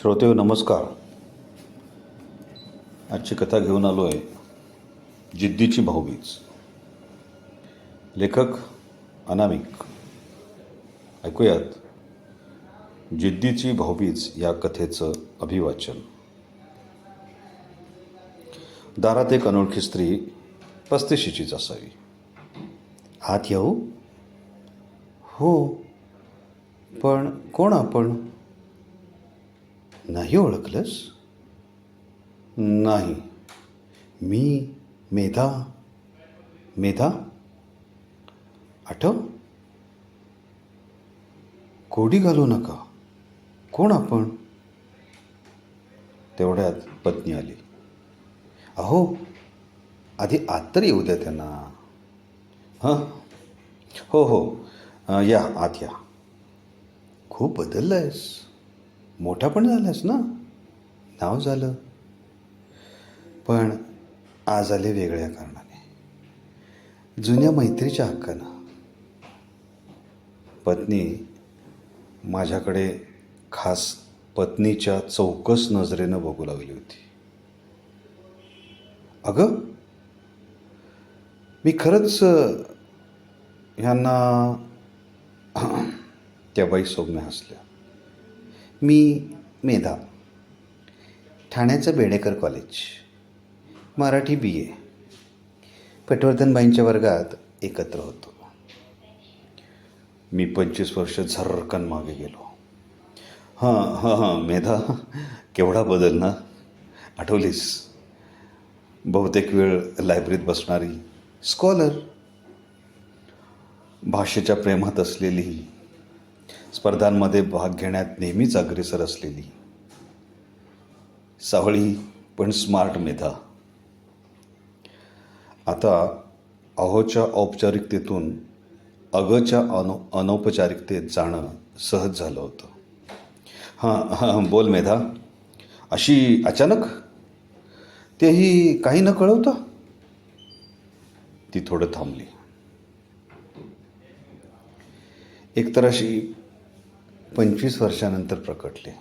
श्रोते नमस्कार. आजची कथा घेऊन आलो आहे जिद्दीची भाऊबीज. लेखक अनामिक. ऐकूयात. जिद्दीची भाऊबीज या कथेचं अभिवाचन. दारात एक अनोळखी स्त्री पस्तीशीचीच असावी. आत येऊ? हो. पण कोण आपण? नाही ओळखलंस? नाही. मी मेधा. मेधा? आठव. कोडी घालू नका. कोण आपण? तेवढ्यात पत्नी आली. अहो आधी आत तर येऊ द्या त्यांना. हां? हो हो. या आत या. खूप बदललं आहेस मोठा पण झालास ना? नाव झालं. पण आज आले वेगळ्या कारणाने. जुन्या मैत्रीच्या हक्कानं. पत्नी माझ्याकडे खास पत्नीच्या चौकस नजरेनं बघू लागली होती. अगं मी खरंच ह्यांना त्या बाई सौम्य हसल्या. मी मेधा ठाण्याचं Bedekar college Marathi B A पटवर्धनबाईंच्या वर्गात एकत्र होतो. मी पंचवीस वर्ष झर्रकन मागे गेलो. हां हां हां मेधा केवढा बदल ना? आठवलीस? बहुतेक वेळ लायब्ररीत बसणारी स्कॉलर भाषेच्या प्रेमात असलेली स्पर्धांमध्ये भाग घेण्यात नेहमीच अग्रेसर असलेली. सावळी पण स्मार्ट मेधा. आता अहोच्या औपचारिकतेतून अगच्या अनौ अनौपचारिकतेत जाणं सहज झालं होतं. हां हां बोल मेधा. अशी अचानक? तेही काही न कळवता? ती थोडं थांबली. एकतर अशी पंचवीस वर्षानंतर प्रकटले.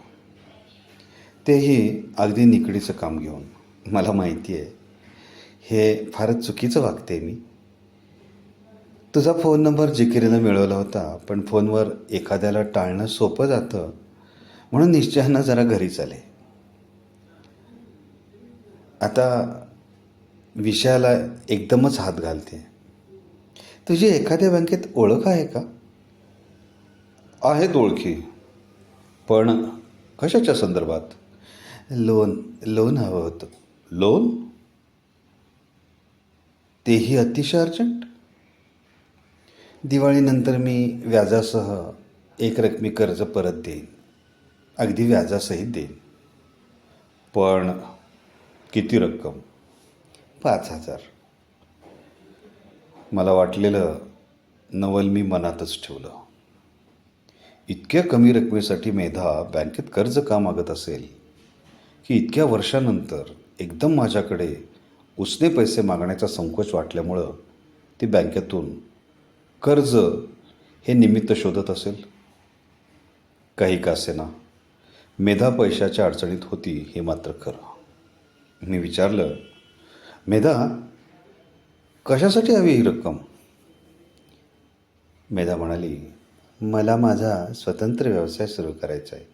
तेही अगदी निकडीचं काम घेऊन. मला माहिती आहे. हे फारच चुकीचं वागते मी. तुझा फोन नंबर जिकिरीनं मिळवला होता पण फोनवर एखाद्याला टाळणं सोपं जातं म्हणून निश्चयानं जरा घरीच आले आता विषयाला एकदमच हात घालते. तुझी एखाद्या बँकेत ओळख आहे का? आहेत ओळखी. पण कशाच्या संदर्भात? लोन लोन हवं होतं. लोन? तेही अतिशय अर्जंट? दिवाळीनंतर मी व्याजासह एक रकमी कर्ज परत देईन. अगदी व्याजासहित देईन. पण किती रक्कम? पाच हजार. मला वाटलेलं नवल मी मनातच ठेवलं. इतक्या कमी रकमेसाठी मेधा बँकेत कर्ज का मागत असेल? की इतक्या वर्षानंतर एकदम माझ्याकडे उसने पैसे मागण्याचा संकोच वाटल्यामुळं ती बँकेतून कर्ज हे निमित्त शोधत असेल? काही का असेना मेधा पैशाच्या अडचणीत होती हे मात्र खरं. मी विचारलं मेधा कशासाठी हवी ही रक्कम? मेधा म्हणाली मला माझा स्वतंत्र व्यवसाय सुरू करायचा आहे.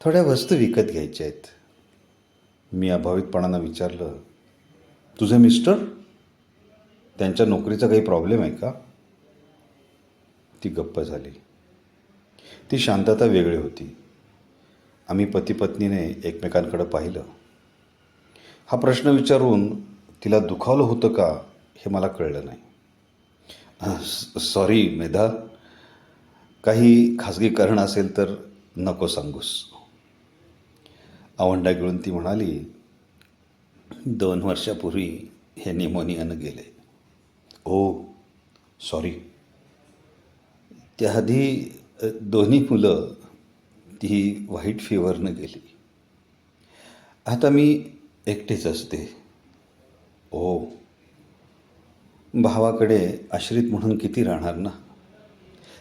थोड्या वस्तू विकत घ्यायच्या आहेत. मी अभावितपणानं विचारलं तुझे मिस्टर? त्यांच्या नोकरीचा काही प्रॉब्लेम आहे का? ती गप्प झाली. ती शांतता वेगळी होती. आम्ही पतीपत्नीने एकमेकांकडं एकमेकांकडे पाहिलं. हा प्रश्न विचारून तिला दुखावलं होतं का हे मला कळलं नाही. सॉरी मेधा. काही खाजगीकरण असेल तर नको सांगूस. आवंडा गिळून ती म्हणाली दोन वर्षापूर्वी हे निमोनियानं गेले. ओ सॉरी त्याआधी दोन्ही मुलं ती व्हाईट फिवरनं गेली. आता मी एकटीच असते. ओ भावाकडे आश्रित म्हणून किती राहणार ना?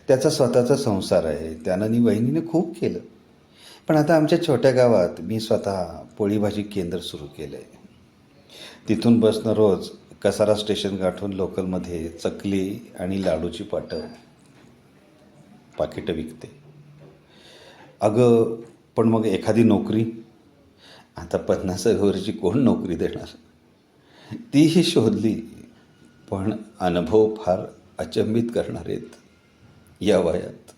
त्याचा स्वतःचा संसार आहे. त्यानं आणि वहिनीने खूप केलं. पण आता आमच्या छोट्या गावात मी स्वतः पोळीभाजी केंद्र सुरू केलं आहे तिथून बसनं रोज कसारा स्टेशन गाठून लोकलमध्ये चकली आणि लाडूची पाटं पाकिटं विकते. अगं पण मग एखादी नोकरी? आता पन्नास वरची कोण नोकरी देणार? तीही शोधली पण अनुभव फार अचंबित करणार आहेत या वयात.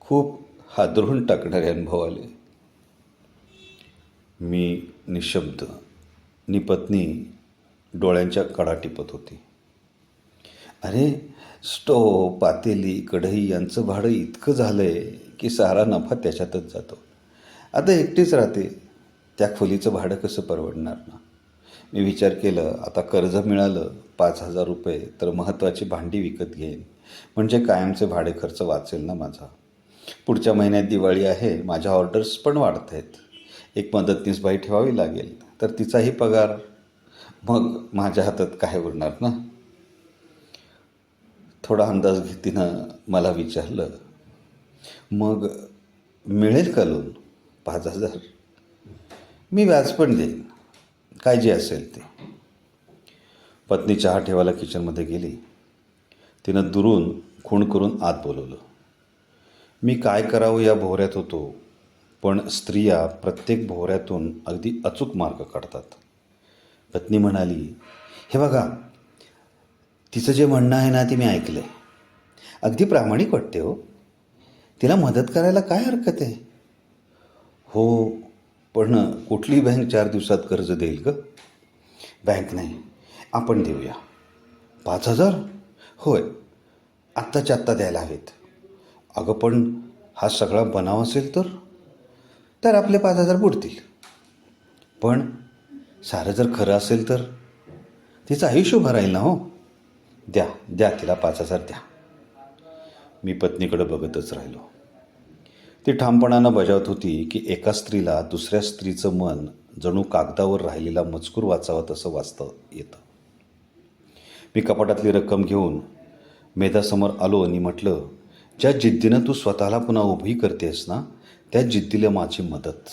खूप हादरून टाकणारे अनुभव आले मी निशब्द निपत्नी डोळ्यांच्या कडा टिपत होती. अरे स्टोव पातेली कढई यांचं भाडं इतकं झालं आहे की सारा नफा त्याच्यातच जातो. आता एकटीच राहते त्या खोलीचं भाडं कसं परवडणार ना? मी विचार केलं आता कर्ज मिळालं पाच हजार रुपये तर महत्त्वाची भांडी विकत घेईन. म्हणजे कायमचे भाडे खर्च वाचेल ना माझा. पुढच्या महिन्यात दिवाळी आहे माझ्या ऑर्डर्स पण वाढत आहेत. एक मदतनीस बाई ठेवावी लागेल तर तिचाही पगार. मग माझ्या हातात काय उरणार ना? थोडा अंदाज घेतीनं मला विचारलं. मग मिळेल का लोन पाच हजार. मी व्याज पण देईन. काय जे असेल ते. पत्नी चहा ठेवायला किचनमध्ये गेली. तिनं दुरून खूण करून आत बोलवलं. मी काय करावं या भोवऱ्यात होतो पण स्त्रिया प्रत्येक भोवऱ्यातून अगदी अचूक मार्ग काढतात. पत्नी म्हणाली हे बघा तिचं जे म्हणणं आहे ना ते मी ऐकलं आहे अगदी प्रामाणिक वाटते हो. तिला मदत करायला काय हरकत आहे? हो पण कुठली बँक चार दिवसात कर्ज देईल का? बँक नाही. आपण देऊया. पाच हजार? होय. आत्ताच्या आत्ता द्यायला हवेत. अगं पण हा सगळा बनाव असेल तर? तर आपले पाच हजार बुडतील. पण सारं जर खरं असेल तर? तिचं आयुष्य उभं राहील ना हो? द्या द्या तिला पाच हजार द्या. मी पत्नीकडं बघतच राहिलो. ती ठामपणानं बजावत होती की एका स्त्रीला दुसऱ्या स्त्रीचं मन जणू कागदावर राहिलेला मजकूर वाचावा तसं वाचता येतं. मी कपाटातली रक्कम घेऊन मेधासमोर आलो आणि म्हटलं ज्या जिद्दीनं तू स्वतःला पुन्हा उभी करतेस ना त्या जिद्दीला माझी मदत.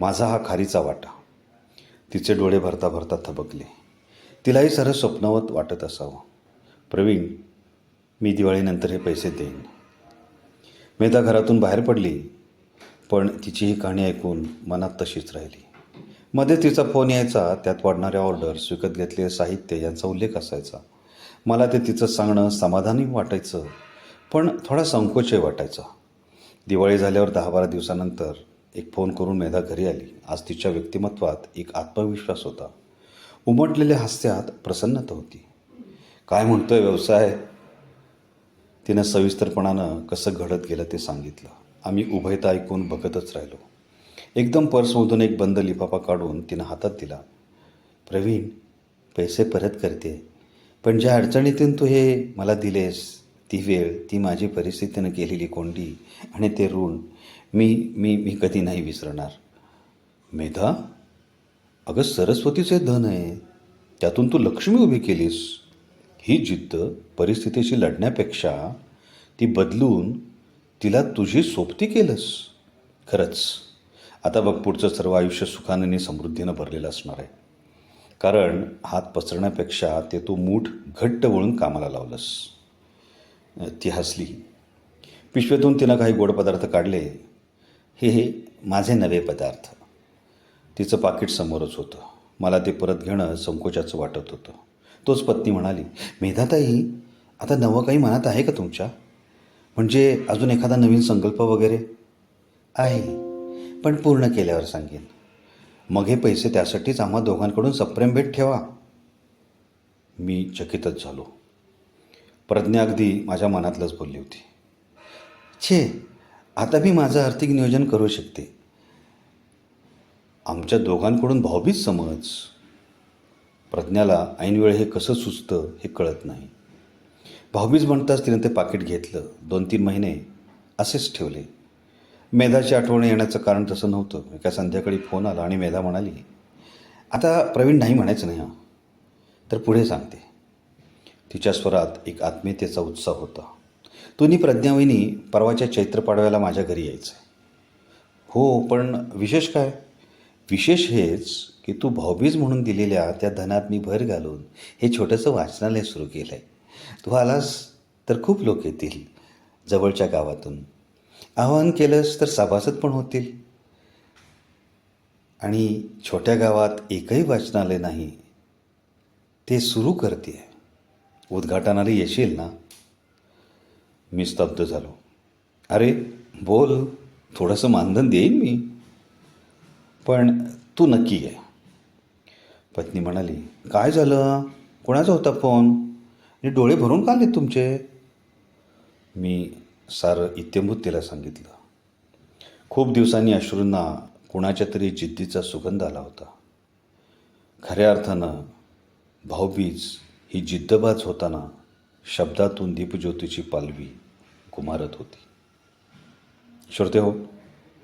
माझा हा खारीचा वाटा. तिचे डोळे भरता भरता थबकले. तिलाही सारं स्वप्नवत वाटत असावं. प्रवीण मी दिवाळीनंतर हे पैसे देईन. मेधा घरातून बाहेर पडली पण तिची ही कहाणी ऐकून मनात तशीच राहिली. मध्ये तिचा फोन यायचा त्यात वाढणाऱ्या ऑर्डर्स विकत घेतलेले साहित्य यांचा उल्लेख असायचा. मला ते तिचं सांगणं समाधानी वाटायचं पण थोडा संकोचही वाटायचा. दिवाळी झाल्यावर दहा बारा दिवसानंतर एक फोन करून मेधा घरी आली. आज तिच्या व्यक्तिमत्वात एक आत्मविश्वास होता. उमटलेल्या हास्यात प्रसन्नता होती. काय म्हणतोय व्यवसाय? तिनं सविस्तरपणानं कसं घडत गेलं ते सांगितलं. आम्ही उभयता ऐकून बघतच राहिलो. एकदम पर्समधून एक बंद लिफाफा काढून तिनं हातात दिला. प्रवीण पैसे परत करते. पण ज्या अडचणीतून तू हे मला दिलेस ती वेळ ती माझी परिस्थितीनं केलेली कोंडी आणि ते ऋण मी मी मी कधी नाही विसरणार. मेधा अगं सरस्वतीचे धन आहे. त्यातून तू लक्ष्मी उभी केलीस. ही जिद्द परिस्थितीशी लढण्यापेक्षा ती बदलून तिला तुझी सोबती केलंस. खरंच. आता बघ पुढचं सर्व आयुष्य सुखाने आणि समृद्धीनं भरलेलं असणार आहे. कारण हात पसरण्यापेक्षा ते तू मूठ घट्ट वळून कामाला लावलंस. ती हसली. पिशवेतून तिनं काही गोड पदार्थ काढले. हे हे माझे नवे पदार्थ. तिचं पाकिट समोरच होतं. मला ते परत घेणं संकोचाचं वाटत होतं. तोच पत्नी म्हणाली मेधाताई आता नवं काही मनात आहे का तुमच्या? म्हणजे अजून एखादा नवीन संकल्प वगैरे? आहे पण पूर्ण केल्यावर सांगेन. मग हे पैसे त्यासाठीच आम्हा दोघांकडून सप्रेम भेट ठेवा. मी चकितच झालो. प्रज्ञा अगदी माझ्या मनातलंच बोलली होती. छे आता मी माझं आर्थिक नियोजन करू शकते. आमच्या दोघांकडून भाऊबीज समज. प्रज्ञाला ऐनवेळ हे कसं सुचतं हे कळत नाही. भाऊबीज म्हणताच तिनं ते पाकिट घेतलं. दोन तीन महिने असेच ठेवले. मेधाची आठवण येण्याचं कारण तसं नव्हतं. एका संध्याकाळी फोन आला आणि मेधा म्हणाली आता प्रवीण नाही म्हणायचं नाही. हां तर पुढे सांगते. तिच्या स्वरात एक आत्मीयतेचा उत्साह होता. तुम्ही प्रज्ञावहिनी परवाच्या चैत्र पाडव्याला माझ्या घरी यायचं हो पण विशेष काय? विशेष हेच की तू भाऊबीज म्हणून दिलेल्या त्या धनात मी भर घालून हे छोटंसं वाचनालय सुरू केलं आहे तू आलास तर खूप लोक येतील जवळच्या गावातून. आवाहन केलंस तर सभासद पण होतील. आणि छोट्या गावात एकही वाचनालय नाही ते सुरू करते उद्घाटनाला येशील ना? मी स्तब्ध झालो. अरे बोल थोडंसं मानधन देईन मी. पण तू नक्की आहे पत्नी म्हणाली काय झालं? कोणाचा होता फोन? आणि डोळे भरून का आले तुमचे? मी सारं इत्यंभूत सांगितलं. खूप दिवसांनी अश्रूंना कुणाच्या तरी जिद्दीचा सुगंध आला होता. खऱ्या अर्थानं भाऊबीज ही जिद्दबाज होताना शब्दातून दीपज्योतीची पालवी कुमारत होती. श्रोते हो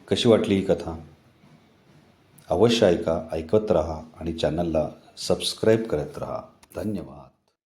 कशी वाटली ही कथा? अवश्य ऐका ऐकत राहा आणि चॅनलला सबस्क्राईब करत राहा. धन्यवाद.